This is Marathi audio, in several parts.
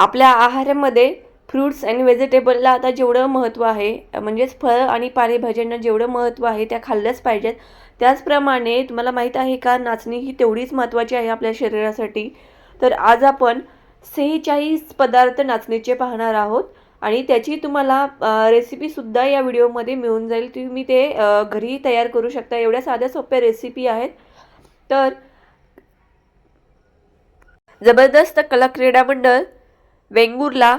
आपल्या आहारामध्ये फ्रूट्स आणि व्हेजिटेबलला आता जेवढं महत्त्व आहे म्हणजेच फळं आणि पालेभाज्यांना जेवढं महत्त्व आहे त्या खाल्ल्याच पाहिजेत. त्याचप्रमाणे तुम्हाला माहीत आहे का नाचणी ही तेवढीच महत्त्वाची आहे आपल्या शरीरासाठी. तर आज आपण सेहेचाळीस पदार्थ नाचणीचे पाहणार आहोत आणि त्याची तुम्हाला रेसिपीसुद्धा या व्हिडिओमध्ये मिळून जाईल. तुम्ही ते घरी तयार करू शकता. एवढ्या साध्या सोप्या रेसिपी आहेत. तर जबरदस्त कलाक्रीडा मंडळ वेंगुर्ला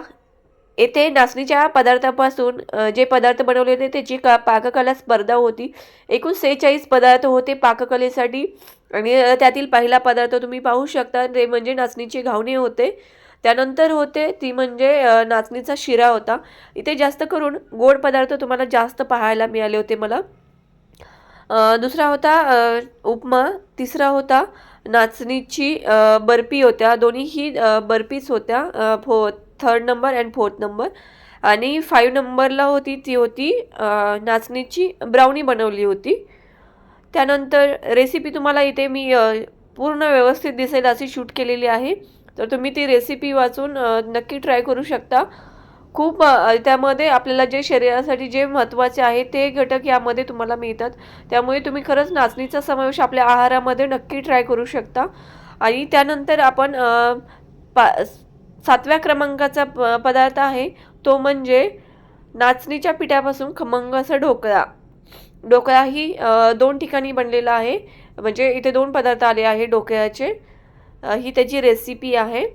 येथे नाचणीच्या पदार्थापासून जे पदार्थ बनवले होते त्याची का पाककला स्पर्धा होती. एकूण सेहेचाळीस पदार्थ होते पाककलेसाठी आणि त्यातील पहिला पदार्थ तुम्ही पाहू शकता ते म्हणजे नाचणीचे घावणे होते. त्यानंतर होते ती म्हणजे नाचणीचा शिरा होता. इथे जास्त करून गोड पदार्थ तुम्हाला जास्त पाहायला मिळाले होते मला. दुसरा होता उपमा. तिसरा होता नाचणीची बर्फी होत्या. दोन्हीही बर्फीच होत्या. फो third number and fourth number आणि फाईव्ह नंबरला होती ती होती नाचणीची ब्राउनी बनवली होती. त्यानंतर रेसिपी तुम्हाला इथे मी पूर्ण व्यवस्थित दिसेल अशी शूट केलेली आहे. तर तुम्ही ती रेसिपी वाचून नक्की ट्राय करू शकता. खूप त्यामध्ये आपल्याला जे शरीरासाठी जे महत्त्वाचे आहे ते घटक यामध्ये तुम्हाला मिळतात. त्यामुळे तुम्ही खरंच नाचणीचा समावेश आपल्या आहारामध्ये नक्की ट्राय करू शकता. आणि त्यानंतर आपण पा सातव्या क्रमांकाचा प पदार्थ आहे तो म्हणजे नाचणीच्या पिठापासून खमंग असं ढोकळा. ढोकळा ही दोन ठिकाणी बनलेला आहे. म्हणजे इथे दोन पदार्थ आले आहे ढोकळ्याचे. ही त्याची रेसिपी आहे.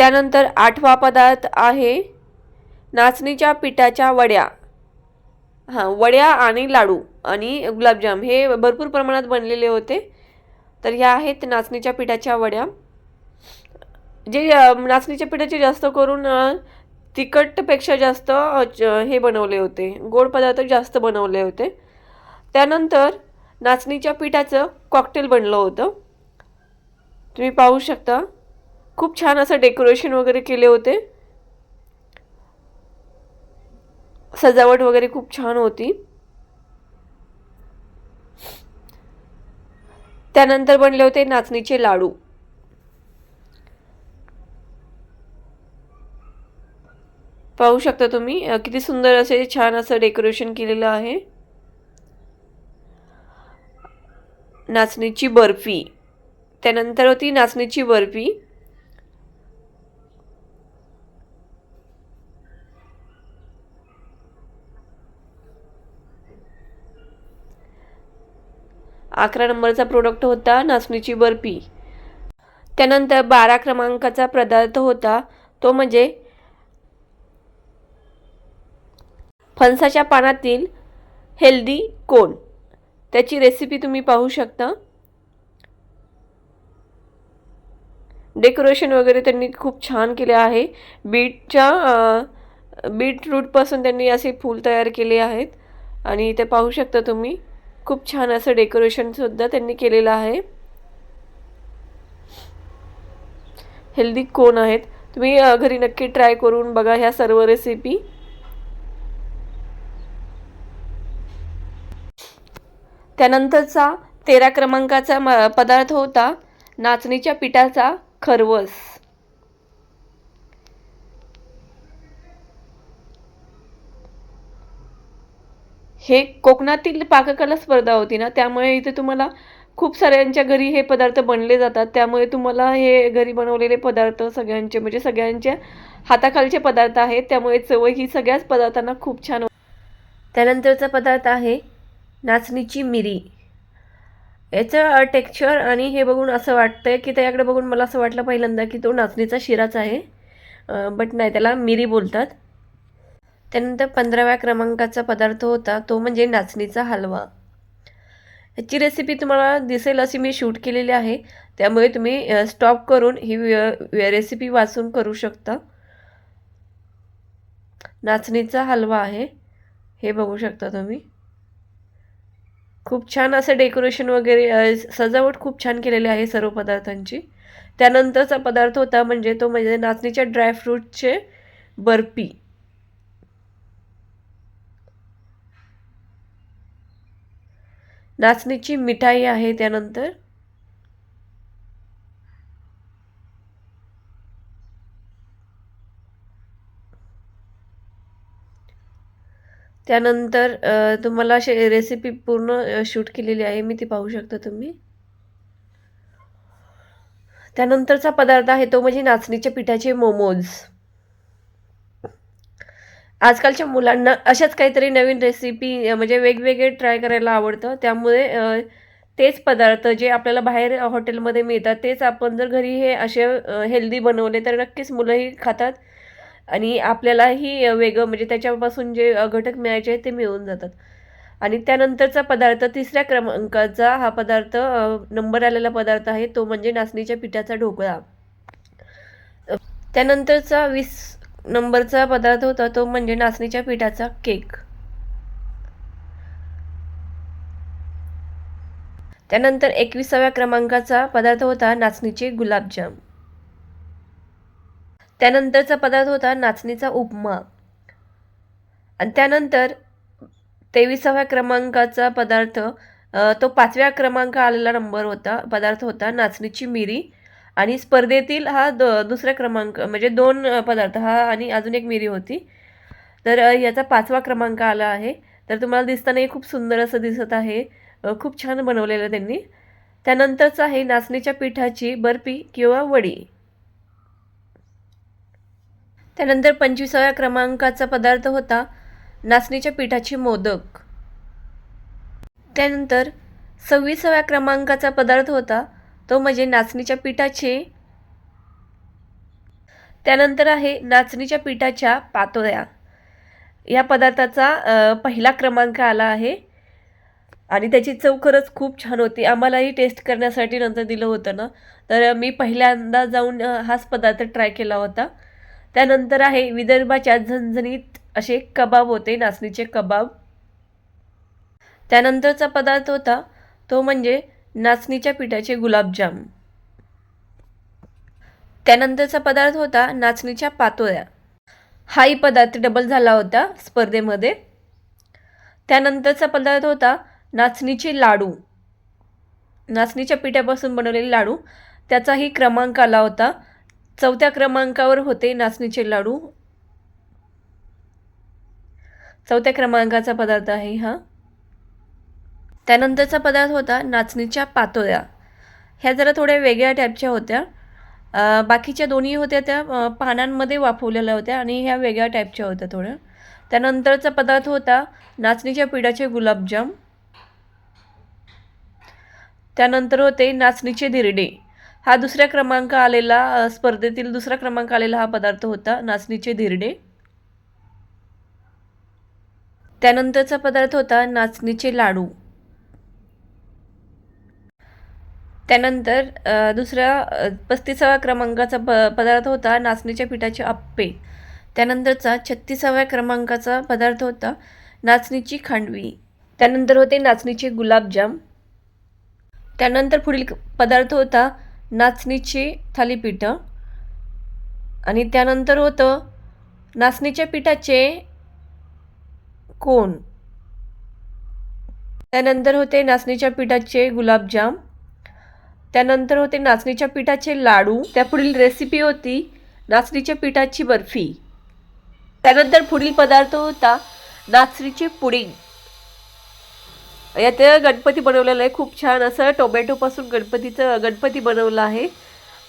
त्यानंतर आठवा पदार्थ आहे नाचणीच्या पिठाच्या वड्या. हां वड्या आणि लाडू आणि गुलाबजाम हे भरपूर प्रमाणात बनलेले होते. तर ह्या आहेत नाचणीच्या पिठाच्या वड्या. जे नाचणीच्या पिठाचे जास्त करून तिखटपेक्षा जास्त हे बनवले होते. गोड पदार्थ जास्त बनवले होते. त्यानंतर नाचणीच्या पिठाचं कॉकटेल बनलं होतं. तुम्ही पाहू शकता. खूप छान असं डेकोरेशन वगैरे केले होते. सजावट वगैरे खूप छान होती. त्यानंतर बनले होते नाचणीचे लाडू. पाहू शकता तुम्ही किती सुंदर असे छान असं डेकोरेशन केलेलं आहे. नाचणीची बर्फी. त्यानंतर होती नाचणीची बर्फी. अकरा नंबरचा प्रोडक्ट होता नाचणीची बर्फी. त्यानंतर बारा क्रमांकाचा पदार्थ होता तो म्हणजे फणसाच्या पानातील हेल्दी कोन त्याची रेसिपी तुम्ही पाहू शकता. डेकोरेशन वगैरे त्यांनी खूप छान केले आहे. बीटच्या बीटरूटपासून त्यांनी असे फूल तयार केले आहेत. आणि ते पाहू शकता तुम्ही. खूप छान असं डेकोरेशनसुद्धा त्यांनी केलेलं आहे. हेल्दी कोण आहेत? तुम्ही घरी नक्की ट्राय करून बघा ह्या सर्व रेसिपी त्यानंतरचा तेरा क्रमांकाचा पदार्थ होता नाचणीच्या पिठाचा खरवस. हे कोकणातील पाककला स्पर्धा होती ना त्यामुळे इथे तुम्हाला खूप साऱ्यांच्या घरी हे पदार्थ बनले जातात. त्यामुळे तुम्हाला हे घरी बनवलेले पदार्थ सगळ्यांचे म्हणजे सगळ्यांच्या हाताखालचे पदार्थ आहेत. त्यामुळे चव ही सगळ्याच पदार्थांना खूप छान त्यानंतरचा पदार्थ आहे नाचणीची मिरी. याचं टेक्स्चर आणि हे बघून असं वाटतंय की त्याच्याकडे बघून मला असं वाटलं पहिल्यांदा की तो नाचणीचा शिराच आहे. बट नाही त्याला मिरी बोलतात. त्यानंतर पंधराव्या क्रमांकाचा पदार्थ होता तो म्हणजे नाचणीचा हलवा. ह्याची रेसिपी तुम्हाला दिसेल अशी मी शूट केलेली आहे. त्यामुळे तुम्ही स्टॉप करून ही रेसिपी वाचून करू शकता. नाचणीचा हलवा आहे हे बघू शकता तुम्ही. खूप छान असं डेकोरेशन वगैरे सजावट खूप छान केलेली आहे सर्व पदार्थांची. त्यानंतरचा पदार्थ होता म्हणजे तो म्हणजे नाचणीच्या ड्रायफ्रूटचे बर्फी. नाचणीची मिठाई आहे त्यानंतर? त्यानंतर तुम्हाला अशी रेसिपी पूर्ण शूट केलेली आहे मी ती पाहू शकता तुम्ही. त्यानंतरचा पदार्थ आहे तो म्हणजे नाचणीच्या पिठाचे मोमोज आजकालच्या मुलांना अशाच काहीतरी नवीन रेसिपी म्हणजे वेगवेगळे ट्राय करायला आवडतं. त्यामुळे तेच पदार्थ जे आपल्याला बाहेर हॉटेलमध्ये मिळतात तेच आपण जर घरी हे असे हेल्दी बनवले तर नक्कीच मुलंही खातात आणि आपल्यालाही वेगळं म्हणजे त्याच्यापासून जे घटक मिळायचे ते मिळून जातात. आणि त्यानंतरचा पदार्थ तिसऱ्या क्रमांकाचा हा पदार्थ नंबर आलेला पदार्थ आहे तो म्हणजे नाचणीच्या पिठाचा ढोकळा. त्यानंतरचा वीस नंबरचा पदार्थ होता तो म्हणजे नाचणीच्या पिठाचा केक. त्यानंतर एकविसाव्या क्रमांकाचा पदार्थ होता नाचणीचे गुलाबजाम. त्यानंतरचा पदार्थ होता नाचणीचा उपमा. आणि त्यानंतर तेविसाव्या क्रमांकाचा पदार्थ तो पाचव्या क्रमांक आलेला नंबर होता पदार्थ होता नाचणीची मिरी. आणि स्पर्धेतील हा द दुसरा क्रमांक म्हणजे दोन पदार्थ हा आणि अजून एक मिरी होती. तर याचा पाचवा क्रमांक आला आहे. तर तुम्हाला दिसतानाही खूप सुंदर असं दिसत आहे. खूप छान बनवलेलं त्यांनी. त्यानंतरचं आहे नाचणीच्या पिठाची बर्फी किंवा वडी. त्यानंतर पंचवीसाव्या क्रमांकाचा पदार्थ होता नाचणीच्या पिठाचे मोदक. त्यानंतर सव्वीसाव्या क्रमांकाचा पदार्थ होता तो म्हणजे नाचणीच्या पिठाचे. त्यानंतर आहे नाचणीच्या पिठाच्या पातोळ्या. या पदार्थाचा पहिला क्रमांक आला आहे. आणि त्याची चव खरंच खूप छान होती. आम्हालाही टेस्ट करण्यासाठी नंतर दिलं होतं ना. तर मी पहिल्यांदा जाऊन हाच पदार्थ ट्राय केला होता. त्यानंतर आहे विदर्भाच्या झणझणीत असे कबाब होते नाचणीचे कबाब. त्यानंतरचा पदार्थ होता तो म्हणजे नाचणीच्या पिठाचे गुलाबजाम. त्यानंतरचा पदार्थ होता नाचणीच्या पातोळ्या. हाही पदार्थ डबल झाला होता स्पर्धेमध्ये. त्यानंतरचा पदार्थ होता नाचणीचे लाडू. नाचणीच्या पिठापासून बनवलेले लाडू. त्याचाही क्रमांक आला होता. चौथ्या क्रमांकावर होते नाचणीचे लाडू. चौथ्या क्रमांकाचा पदार्थ आहे हा. त्यानंतरचा पदार्थ होता नाचणीच्या पातोळ्या. ह्या जरा थोड्या वेगळ्या टाईपच्या होत्या. बाकीच्या दोन्ही होत्या त्या पानांमध्ये वाफवलेल्या होत्या आणि ह्या वेगळ्या टाईपच्या होत्या थोड्या. त्यानंतरचा पदार्थ होता नाचणीच्या पिठाचे गुलाबजाम. त्यानंतर होते नाचणीचे धिरडे हा दुसऱ्या क्रमांक आलेला स्पर्धेतील दुसरा क्रमांक आलेला हा पदार्थ होता नाचणीचे धिरडे त्यानंतरचा पदार्थ होता नाचणीचे लाडू. त्यानंतर दुसरा दुसऱ्या पस्तीसाव्या क्रमांकाचा प पदार्थ होता नाचणीच्या पिठाचे आप्पे. त्यानंतरचा छत्तीसाव्या क्रमांकाचा पदार्थ होता नाचणीची खांडवी. त्यानंतर होते नाचणीचे गुलाबजाम. त्यानंतर पुढील पदार्थ होता नाचणीचे थालीपीठं. आणि त्यानंतर होतं नाचणीच्या पिठाचे कोण त्यानंतर होते नाचणीच्या पिठाचे गुलाबजाम. त्यानंतर होते नाचणीच्या पिठाचे लाडू. त्या पुढील रेसिपी होती नाचणीच्या पिठाची बर्फी. त्यानंतर पुढील पदार्थ होता नाचणीचे पुडिंग. यात गणपती बनवलेलं आहे. खूप छान असं टोमॅटोपासून गणपतीचं गणपती बनवलं आहे.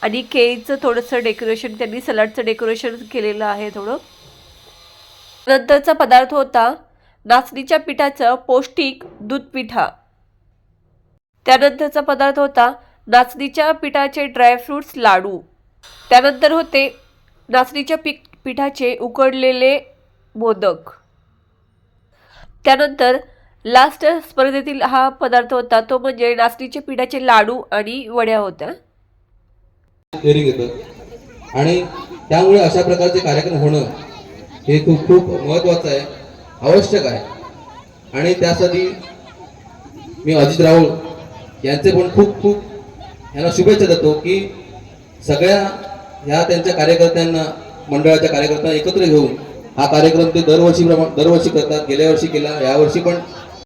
आणि केळीचं थोडंसं डेकोरेशन त्यांनी सलाडचं डेकोरेशन केलेलं आहे थोडं. नंतरचा पदार्थ होता नाचणीच्या पिठाचं पौष्टिक दूध पिठा. त्यानंतरचा पदार्थ होता नाचणीच्या पिठाचे ड्रायफ्रूट्स लाडू. त्यानंतर होते नाचणीच्या पीक पिठाचे उकडलेले मोदक. त्यानंतर लास्ट स्पर्धेतील हा पदार्थ होता तो म्हणजे नाचणीच्या पिठाचे लाडू आणि वड्या होत्या. हिअरिंग येतं आणि त्यामुळे अशा प्रकारचे कार्यक्रम होणं हे खूप खूप महत्त्वाचं आहे आवश्यक आहे. आणि त्यासाठी मी अजित राऊळ यांचे पण खूप खूप यांना शुभेच्छा देतो की सगळ्या ह्या त्यांच्या कार्यकर्त्यांना मंडळाच्या कार्यकर्त्यांना एकत्र घेऊन हा कार्यक्रम ते दरवर्षी दरवर्षी करतात. गेल्या वर्षी केला यावर्षी पण